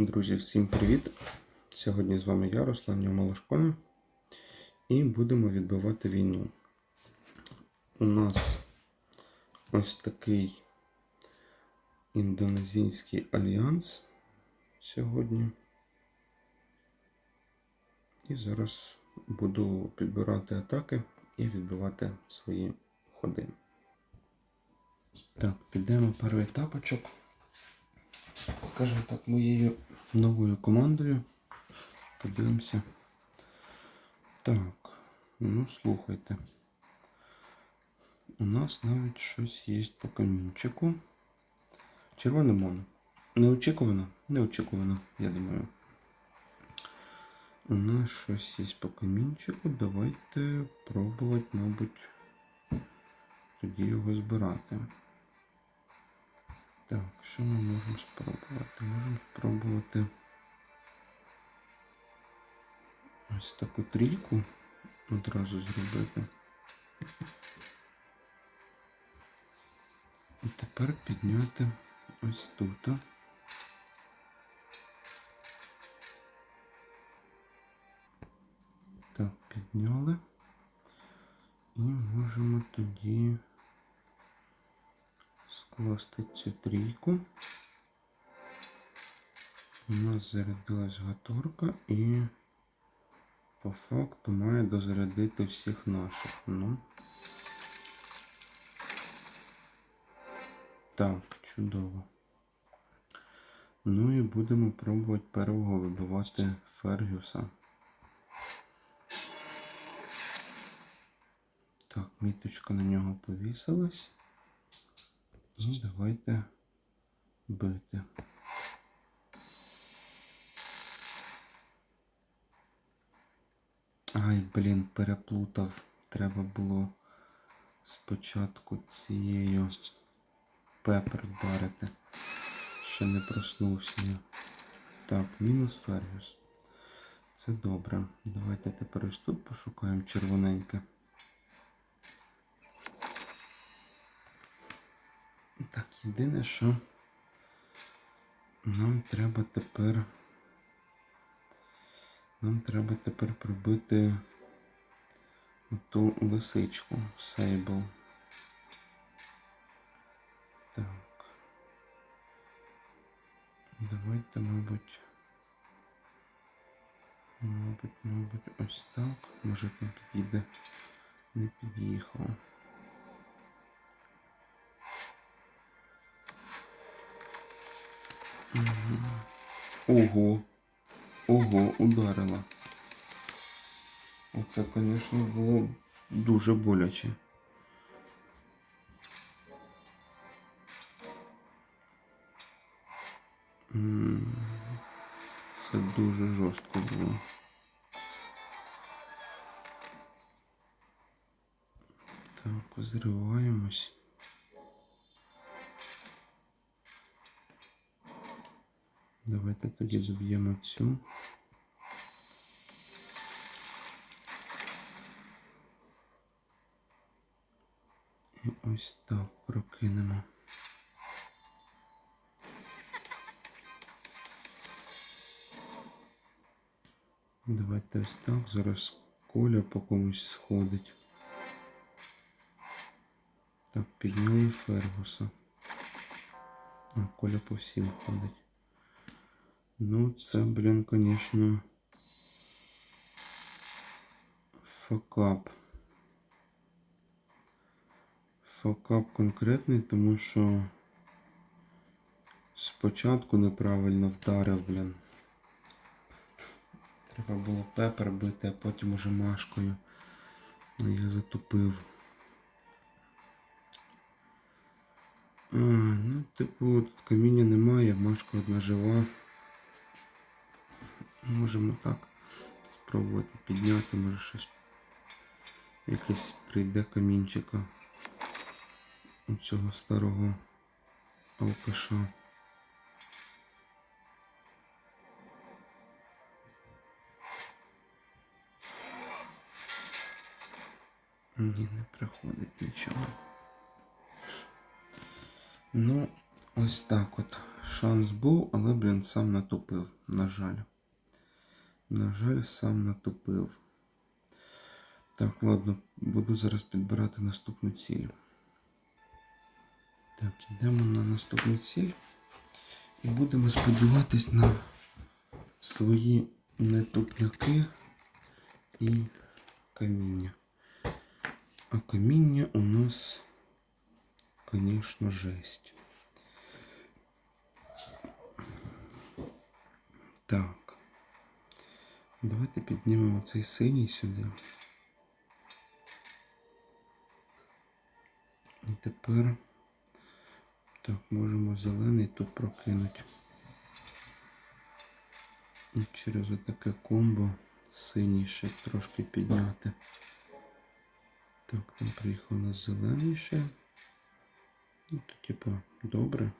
Друзі, всім привіт! Сьогодні з вами я, Руслан Малашкони, і будемо відбивати війну. У нас ось такий індонезійський альянс сьогодні. І зараз буду підбирати атаки і відбивати свої ходи. Так, підемо перший тапочок скажімо так, моєю новою командою. Подивимося. Так, ну слухайте. У нас навіть щось є по камінчику. Червоне моно. Неочікувано? Неочікувано, я думаю. У нас щось є по камінчику. Давайте пробувати, мабуть, тоді його збирати. Так, що ми можемо спробувати? Можемо спробувати ось таку трійку одразу зробити. І тепер підняти ось тут. Так, підняли. І можемо тоді скласти цю трійку. У нас зарядилась гаторка і по факту має дозарядити всіх наших. Ну. Так, чудово. Ну і будемо пробувати первого вибивати Фергюса. Так, міточка на нього повісилась. Ну, давайте бити. Ай, блін, переплутав. Треба було спочатку цією пепер вдарити. Ще не проснувся я. Так, мінус Фергюс. Це добре. Давайте тепер ось тут пошукаємо червоненьке. Так, єдине, що нам треба тепер. Нам треба тепер прибити ту лисичку Сейбл. Так. Давайте, мабуть. Мабуть, мабуть, ось так. Може не підійде. Не під'їхав. Ого. Ого, ударила. Оце, звісно, було дуже боляче. Це дуже жорстко було. Так, зриваємось. Давайте тоді заб'ємо цю. І ось так прокинемо. Давайте ось так. Зараз коля по комусь сходить. Так, підняли Фергуса. А, коля по всім ходить. Ну, це, блін, конечно. Факап. Факап конкретний, тому що спочатку неправильно вдарив, блін. Треба було пепер бити, а потім уже машкою. А я затупив. А, ну, типу, тут каміння немає, машка одна жива. Можемо так спробувати підняти, може щось якесь прийде камінчика у цього старого алкаша. Ні, не приходить нічого. Ну, ось так от. Шанс був, але, блін, сам натупив, на жаль. На жаль, сам натупив. Так, ладно, буду зараз підбирати наступну ціль. Так, йдемо на наступну ціль. І будемо сподіватись на свої нетупняки і каміння. А каміння у нас, конечно, жесть. Так. Давайте піднімемо цей синій сюди. І тепер так, можемо зелений тут прокинути. І через отаке комбо синій ще трошки підняти. Так, там приїхав у нас зелений ще. Ну, то, типа, добре.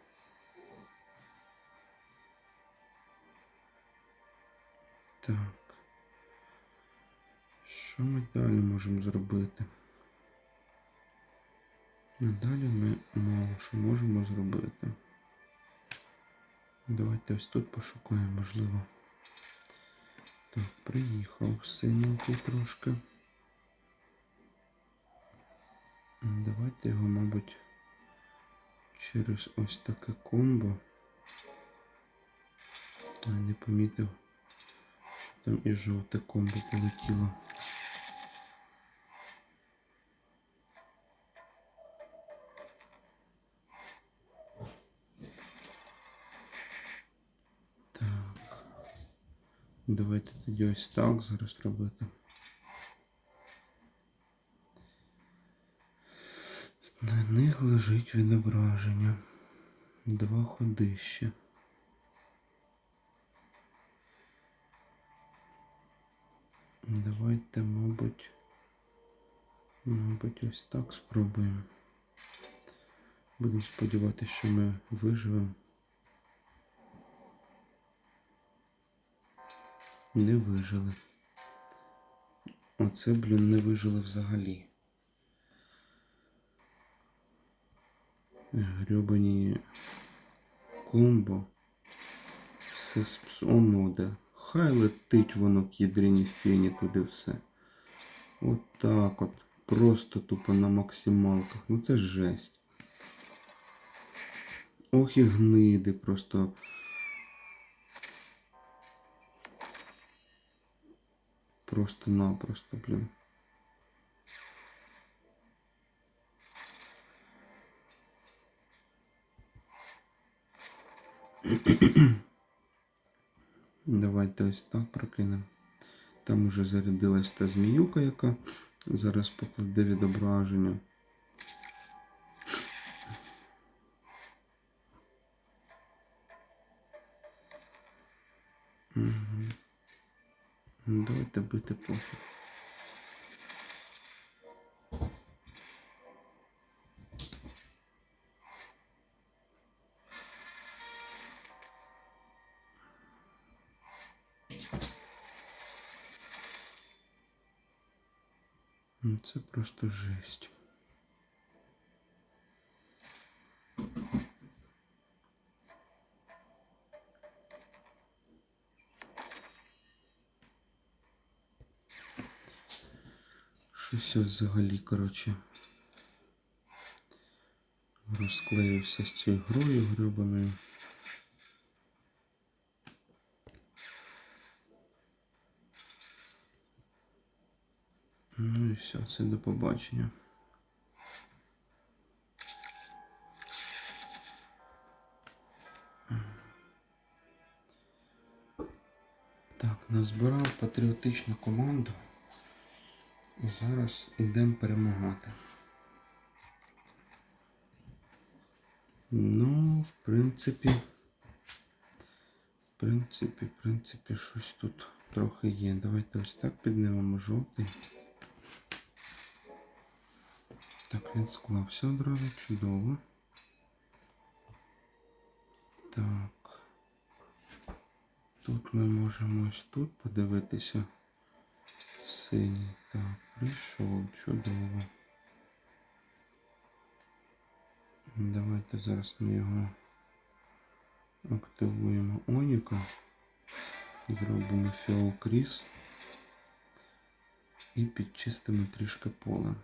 Так. Що ми далі можемо зробити? Ну, далі ми мало що можемо зробити. Давайте ось тут пошукаємо, можливо. Так, приїхав синенький трошки. Давайте його, мабуть, через ось таке комбо. А, не помітив. Там і жовте комбо полетіло. Давайте тоді ось так зараз робити. На них лежить відображення. Два ходища. Давайте, мабуть, мабуть, ось так спробуємо. Будемо сподіватися, що ми виживемо. Не вижили. Оце, блін, не вижили взагалі. Грьобані комбо. Все спсоноде. Хай летить воно к ядрині фені туди все. От так от. Просто тупо на максималках. Ну це жесть. Ох і гниди просто. Просто-напросто, блін. Давайте ось так прокинемо. Там уже зарядилась та зміюка, яка зараз покладе відображення. Угу. Давайте бити пофіг. Ну, Це просто жесть. Щось взагалі, коротше, розклеївся з цією грою гребаною. Ну і все, це до побачення. Так, назбирав патріотичну команду. Зараз йдемо перемагати. Ну, в принципі, в принципі, в принципі, щось тут трохи є. Давайте ось так піднімемо жовтий. Так, він склався одразу, чудово. Так. Тут ми можемо ось тут подивитися. Синій. Так, прийшов, чудово. Давайте зараз ми його Активуємо Оніка. Зробимо фіолкріс. І підчистимо трішки поле.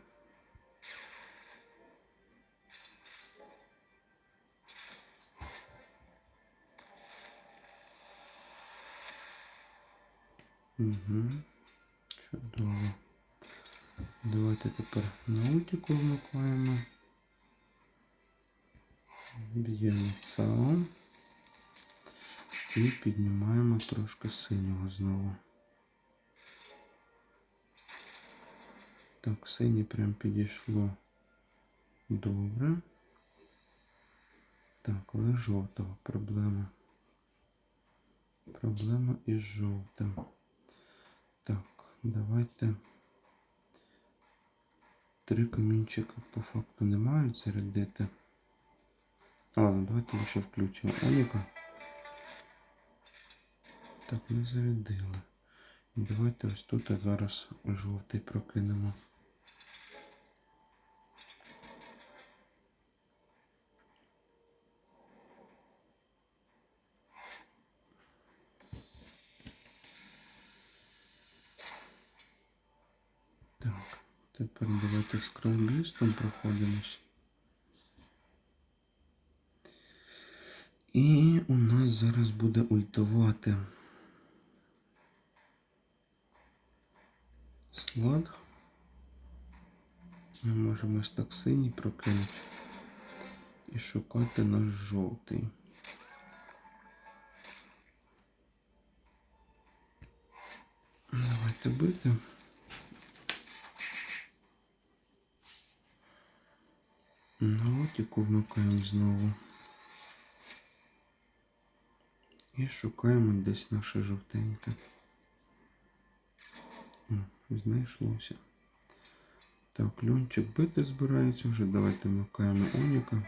Угу. Чудово. Давайте тепер наутіку вмикаємо. Б'ємо ЦАО. І піднімаємо трошки синього знову. Так, синє прям підійшло добре. Так, але жовтого проблема. Проблема із жовтим. Так, давайте. Три камінчика по факту не мають зарядити. Ладно, давайте ще включимо Оніка. Так, не зарядили. Давайте ось тут зараз жовтий прокинемо. Так, тепер давайте з крайбістом проходимось. І у нас зараз буде ультувати слад. Ми можемо ось так синій прокинути і шукати наш жовтий. Давайте бити. Яку вмикаємо знову. І шукаємо десь наше жовтеньке. Знайшлося. Так, льончик бити збирається вже. Давайте вмикаємо Оніка.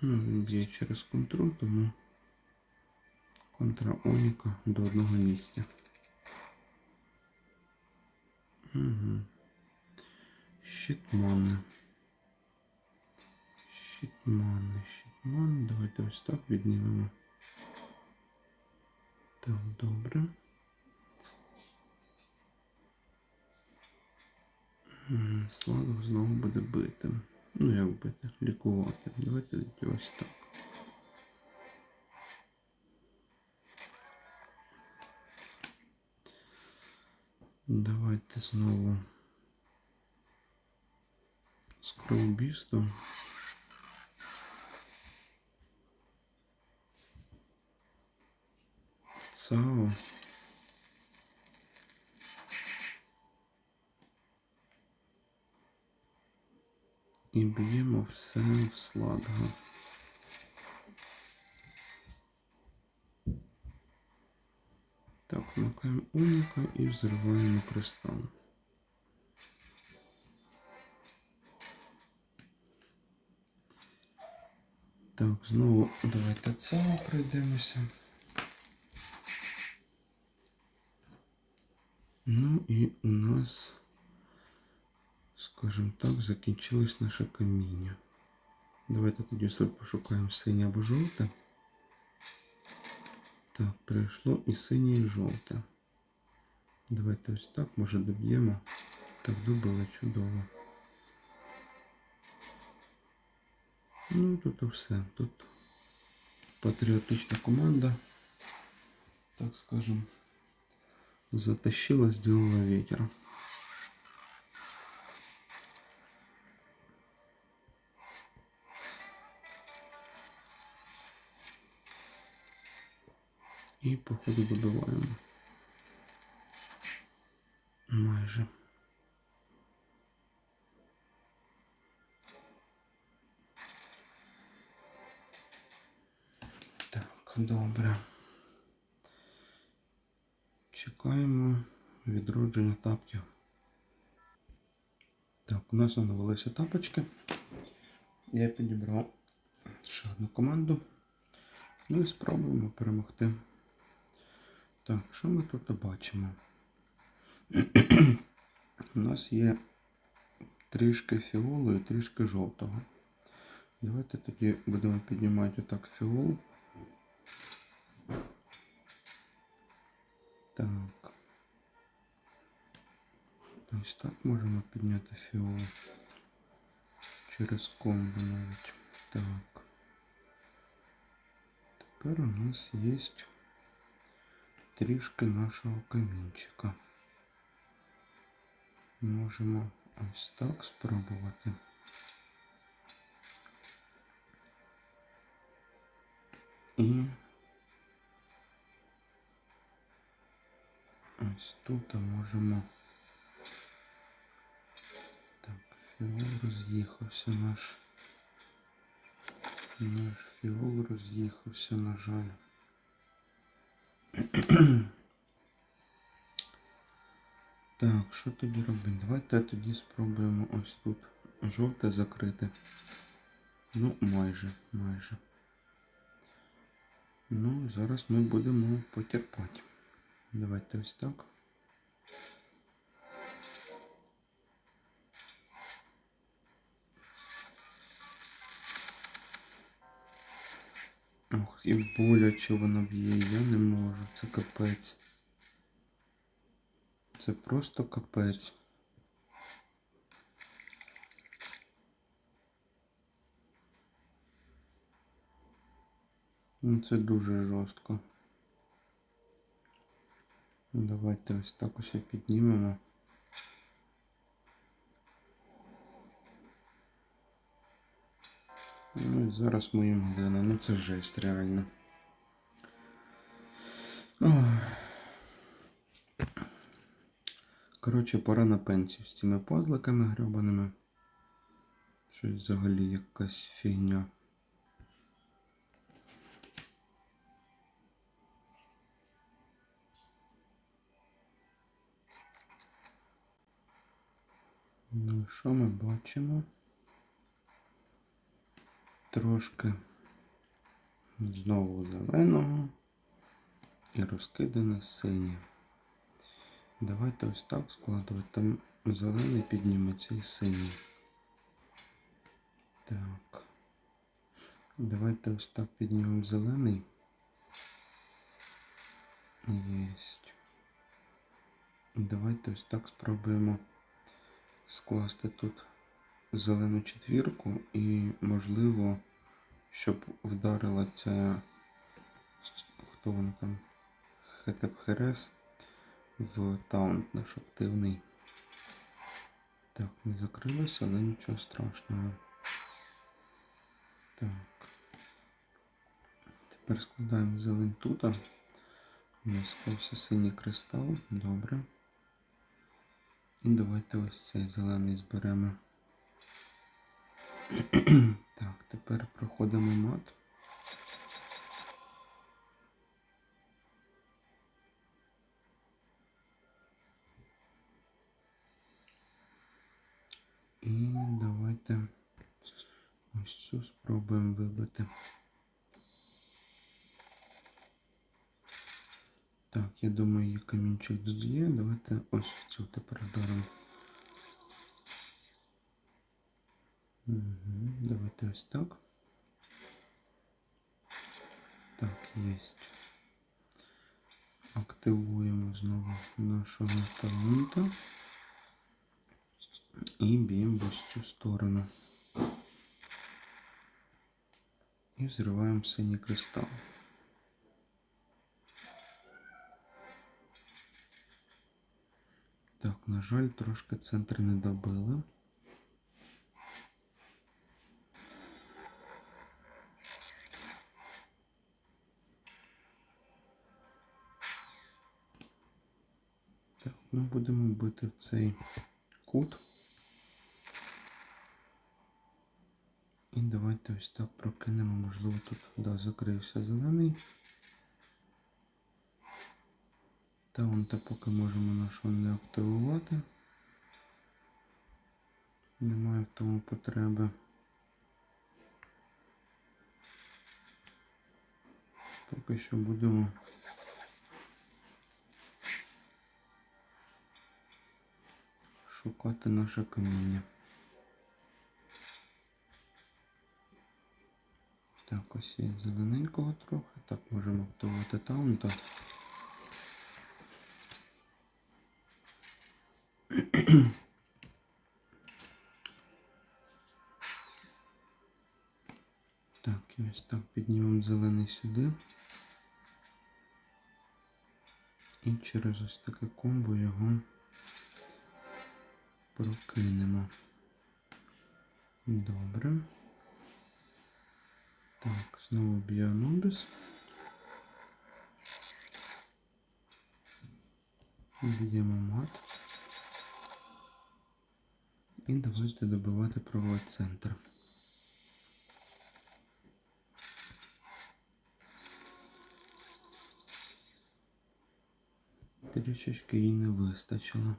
Ну, він б'є через контроль, тому контра Оніка до одного місця. Угу. Щитмани. Щитмани, щитмани. Давайте ось так віднімемо. Так, добре. Сладок знову буде бити. Ну, як бити? Лікувати. Давайте ось так. Давайте знову з кровбістом. ЦАО. І б'ємо все в сладга. Так, вмикаємо уніка і взриваємо кристал. Так, знову давайте ЦАО пройдемося. Ну і у нас, скажімо так, закінчилось наше каміння. Давайте тоді собі пошукаємо синє або жовте. Так, прийшло і синє, і жовте. Давайте ось так, може доб'ємо. Так, добили, чудово. Ну, тут і все. Тут патріотична команда, так скажем, затащила, сделала ветер. І походу добиваємо. Добре. Чекаємо відродження тапків. Так, у нас оновилися тапочки. Я підібрав ще одну команду. Ну і спробуємо перемогти. Так, що ми тут бачимо? У нас є трішки фіолу і трішки жовтого. Давайте тоді будемо піднімати отак фіол. Так. Ось так можемо підняти фіол. Через комбо навіть. Так. Тепер у нас є трішки нашого камінчика. Можемо ось так спробувати. І ось тут можемо. Так, фіол роз'їхався наш. Наш фіол роз'їхався, на жаль. Так, що тоді робити? Давайте тоді спробуємо ось тут жовте закрити. Ну, майже, майже. Ну, зараз ми будемо потерпати. Давайте ось так. Ох, і боляче воно б'є, я не можу, це капець. Це просто капець. Ну, це дуже жорстко. Давайте ось так і піднімемо. Ну і зараз моїм глина. Ну це жесть реально. Коротше, пора на пенсію з цими пазликами гребаними. Щось взагалі якась фігня. Ну, що ми бачимо? Трошки знову зеленого і розкидане синє. Давайте ось так складувати. Там зелений підніметься і синій. Так. Давайте ось так піднімемо зелений. Єсть. Давайте ось так спробуємо скласти тут зелену четвірку і, можливо, щоб вдарила ця хто вона там Хетепхерес в таунт наш активний. Так, не закрилося, але нічого страшного. Так. Тепер складаємо зелень тут. У нас склався синій кристал. Добре. І давайте ось цей зелений зберемо. так, тепер проходимо мат. І давайте ось цю спробуємо вибити. Так, я думаю, її камінчик доб'є. Давайте ось цю тепер вдаримо. Угу, давайте ось так. Так, єсть. Активуємо знову нашого таланта. І б'ємо ось цю сторону. І взриваємо синій кристал. Так, на жаль, трошки центр не добили. Так, ми будемо бити в цей кут. І давайте ось так прокинемо, можливо, тут да, закрився зелений. Таунта поки можемо нашого не активувати. Немає в тому потреби. Поки що будемо шукати наше каміння. Так, ось є зелененького трохи. Так, можемо активувати таунта. Так, і ось так піднімемо зелений сюди. І через ось таке комбо його прокинемо. Добре. Так, знову б'є Анубіс. Б'ємо мат. І давайте добивати правий центр. Трішечки їй не вистачило.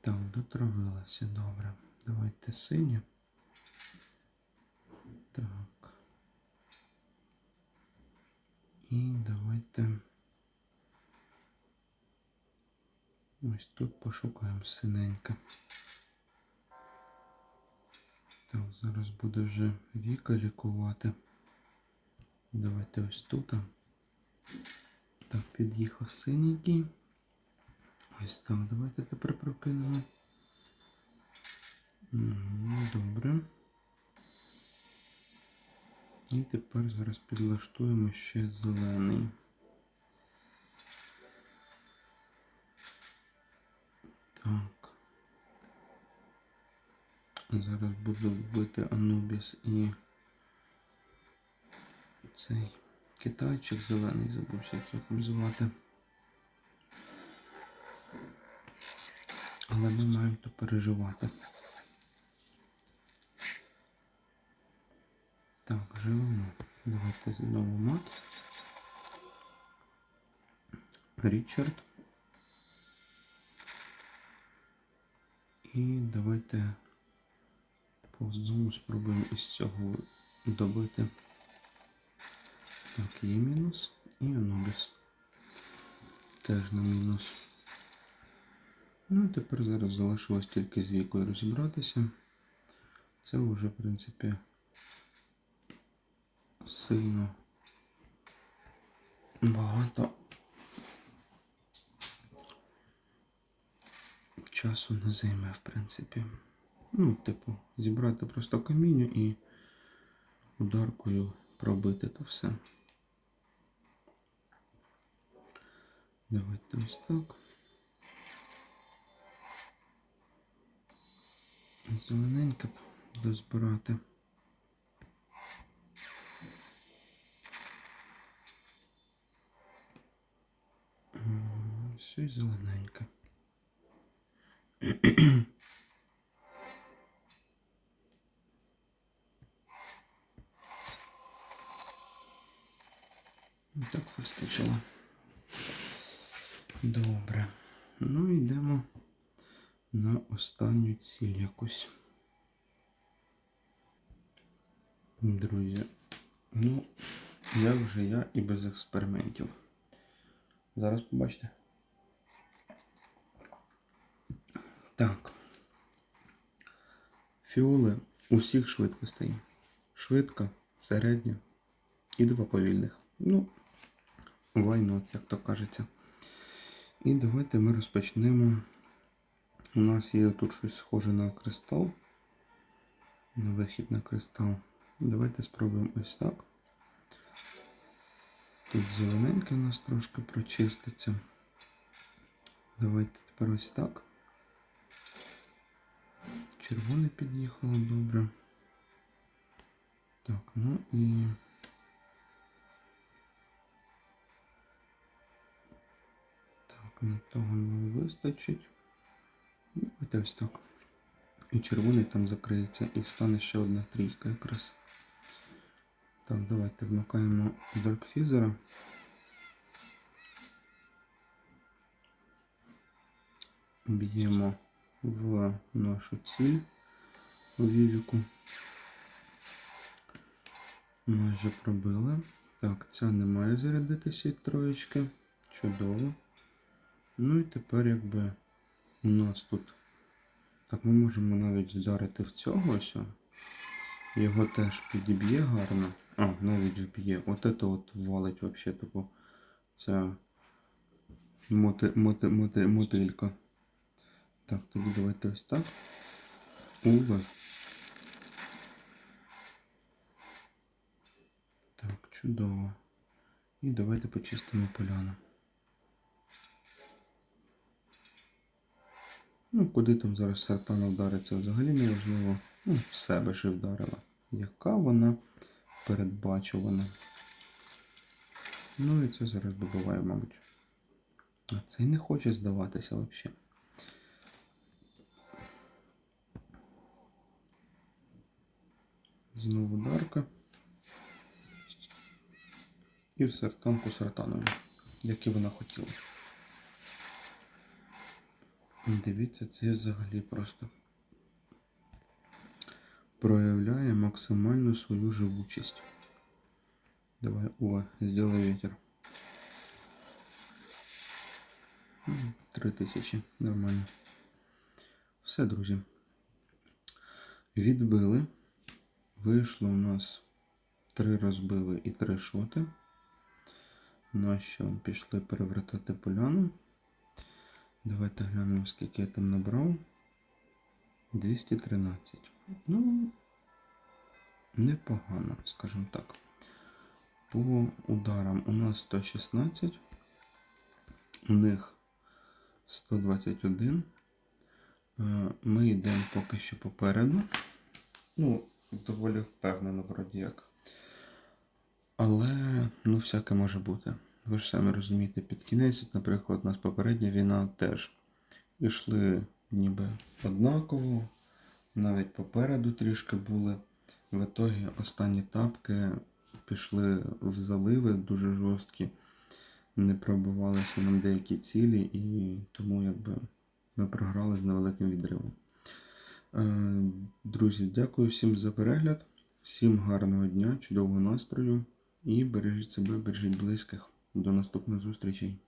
Так, дотравилася, добре. Давайте синю. Так. І давайте. Ось тут пошукаємо синеньке. Так, зараз буде вже Віка лікувати. Давайте ось тут. Так, під'їхав синенький. Ось так, давайте тепер прокинемо. Добре. І тепер зараз підлаштуємо ще зелений. Так. Зараз буду вбити Анубіс і цей китайчик зелений, забувся, як його звати. Але ми маємо то переживати. Так, живемо. Давайте знову мат. Річард. І давайте по одному спробуємо із цього добити. Так, є мінус. І Анубіс. Теж на мінус. Ну і тепер зараз залишилось тільки з вікою розібратися. Це вже, в принципі, сильно багато часу не займе, в принципі. Ну, типу, зібрати просто каміння і ударкою пробити то все. Давайте ось так. Зелененьке б дозбирати. Все зелененьке. Ну, Так вистачило. Добре. Ну йдемо на останню ціль якусь. Друзі, ну, як вже я і без експериментів. Зараз побачите. Так. Фіоли усіх швидкостей. Швидка, середня і два повільних. Ну, why not, як то кажеться. І давайте ми розпочнемо. У нас є тут щось схоже на кристал. На вихід на кристал. Давайте спробуємо ось так. Тут зелененьке у нас трошки прочиститься. Давайте тепер ось так. Червоне під'їхало добре. Так, ну і. Так, на того не вистачить. Давайте ось так. І червоний там закриється і стане ще одна трійка якраз. Так, давайте вмикаємо Даркфізера. Б'ємо в нашу ціль у Вівіку. Майже пробили. Так, ця не має зарядитися троєчки. Чудово. Ну і тепер якби у нас тут. Так, ми можемо навіть вдарити в цього ось. Його теж підіб'є гарно. А, навіть вб'є. От це от валить вообще типу. Ця моти, моти, моти, мотилька. Так, тоді давайте ось так. Уве. Так, чудово. І давайте почистимо поляну. Ну, куди там зараз сартана вдариться, взагалі не важливо. Ну, в себе ж вдарила. Яка вона передбачувана. Ну і це зараз добиває, мабуть. А цей не хоче здаватися взагалі. Знову дарка. І в сартанку сартанові, як і вона хотіла. Дивіться, це взагалі просто проявляє максимальну свою живучість. Давай, о, сделай ветер. М, Три тисячі, нормально. Все, друзі. Відбили. Вийшло у нас три розбили і три шоти. На що пішли перевертати поляну. Давайте глянемо, скільки я там набрав. 213. Ну, непогано, скажімо так. По ударам у нас 116, у них 121. Е, Ми йдемо поки що попереду. Ну, доволі впевнено, вроді як. Але, ну, всяке може бути. Ви ж самі розумієте, під кінець, наприклад, у нас попередня війна теж йшли ніби однаково, навіть попереду трішки були. В ітогі останні тапки пішли в заливи дуже жорсткі, не пробивалися нам деякі цілі, і тому якби ми програли з невеликим відривом. Е, Друзі, дякую всім за перегляд, всім гарного дня, чудового настрою і бережіть себе, бережіть близьких. До наступних зустрічей.